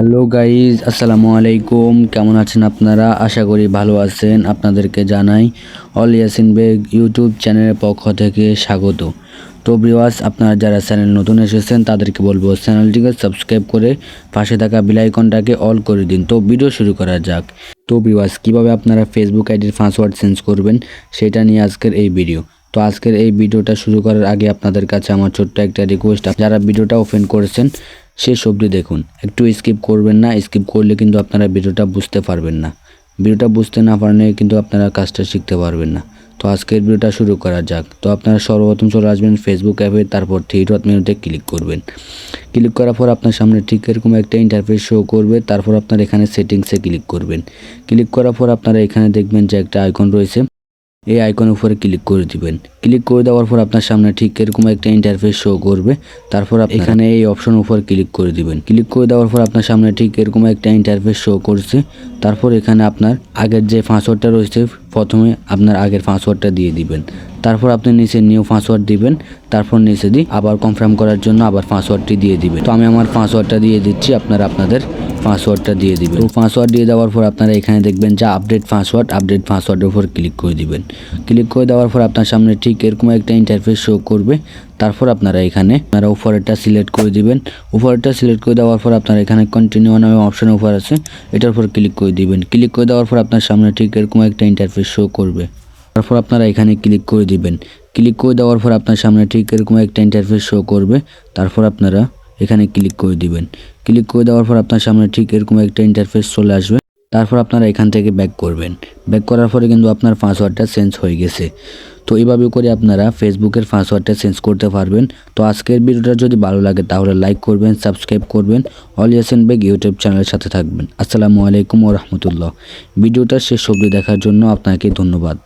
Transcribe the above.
Hello guys, আসসালামু আলাইকুম। কেমন আছেন আপনারা? আশা করি ভালো আছেন। আপনাদেরকে জানাই অল ইয়াসিন বেগ ইউটিউব চ্যানেলের পক্ষ থেকে স্বাগত। তো ব্রিওয়াস আপনারা যারা চ্যানেল নতুন এসেছেন, তাদেরকে বলব চ্যানেলটিকে সাবস্ক্রাইব করে পাশে থাকা বিলাইকনটাকে অল করে দিন। তো ভিডিও শুরু করা যাক। তো ব্রিওয়াস কীভাবে আপনারা ফেসবুক আইডির পাসওয়ার্ড চেঞ্জ করবেন, সেটা নিয়ে আজকের এই ভিডিও তো আজকের এই ভিডিওটা শুরু করার আগে আপনাদের কাছে আমার ছোট্ট একটা রিকোয়েস্ট যারা ভিডিওটা ওপেন করেছেন শেষ অবধি দেখুন। একটু স্কিপ করবেন না স্কিপ করলে কিন্তু আপনারা ভিডিওটা বুঝতে পারবেন না। ভিডিওটা বুঝতে না পারলে কিন্তু আপনারা কাজটা শিখতে পারবেন না। তো আজকের ভিডিওটা শুরু করা যাক। তো আপনারা সর্বপ্রথম চলে আসবেন ফেসবুক অ্যাপে তারপর থ্রি ডট মেনুতে ক্লিক করবেন। ক্লিক করার পর আপনার সামনে ঠিক এরকম একটা ইন্টারফেস শো করবে, তারপর আপনার এখানে সেটিংসে ক্লিক করবেন। ক্লিক করার পর আপনারা এখানে দেখবেন যে একটা আইকন রয়েছে। এই আইকনের উপরে ক্লিক করে দিবেন। ক্লিক করে দেওয়ার পর আপনার সামনে ঠিক এরকম একটা ইন্টারফেস শো করবে। তারপর এখানে এই অপশন উপর ক্লিক করে দিবেন। ক্লিক করে দেওয়ার পর আপনার সামনে ঠিক এরকম একটা ইন্টারফেস শো করছে। তারপর এখানে আপনার আগের যে পাসওয়ার্ডটা রয়েছে, প্রথমে আপনার আগের পাসওয়ার্ডটা দিয়ে দিবেন। তারপর আপনি নিচে নিউ পাসওয়ার্ড দিবেন। তারপর নিচে দিয়ে আবার কনফার্ম করার জন্য আবার পাসওয়ার্ডটি দিয়ে দিবেন। তো আমি আমার পাসওয়ার্ডটা দিয়ে দিচ্ছি, আপনারা আপনাদের পাসওয়ার্ডটা দিয়ে দিবেন। তো পাসওয়ার্ড দিয়ে দেওয়ার পর আপনারা এখানে দেখবেন যে আপডেট পাসওয়ার্ড আপডেট পাসওয়ার্ডের উপর ক্লিক করে দিবেন। ক্লিক করে দেওয়ার পর আপনার সামনে ঠিক এরকম একটা ইন্টারফেস শো করবে। তারপর আপনারা এখানে আপনারা উপরেরটা সিলেক্ট করে দিবেন। উপরেরটা সিলেক্ট করে দেওয়ার পর আপনারা এখানে কন্টিনিউ নামে অপশন উপর আছে। এটার উপর ক্লিক করে দিবেন। ক্লিক করে দেওয়ার পর আপনার সামনে ঠিক এরকম একটা ইন্টারফেস শো করবে। তারপর আপনারা এখানে ক্লিক করে দিবেন। ক্লিক করে দেওয়ার পর আপনার সামনে ঠিক এরকম একটা ইন্টারফেস শো করবে। তারপর আপনারা এখানে ক্লিক করে দিবেন। ক্লিক করে দেওয়ার পর আপনার সামনে ঠিক এরকম একটা ইন্টারফেস চলে আসবে। তারপর আপনারা এখান থেকে ব্যাক করবেন। ব্যাক করার পরে কিন্তু আপনার পাসওয়ার্ডটা চেঞ্জ হয়ে গেছে। তো এইভাবে করে আপনারা ফেসবুকের পাসওয়ার্ডটা চেঞ্জ করতে পারবেন। তো আজকের ভিডিওটা যদি ভালো লাগে তাহলে লাইক করবেন সাবস্ক্রাইব করবেন। অল ইয়াসেন বেগ ইউটিউব চ্যানেলের সাথে থাকবেন। আসসালামু আলাইকুম ও রহমতুল্লাহ। ভিডিওটা শেষ অবধি দেখার জন্য আপনাকে ধন্যবাদ।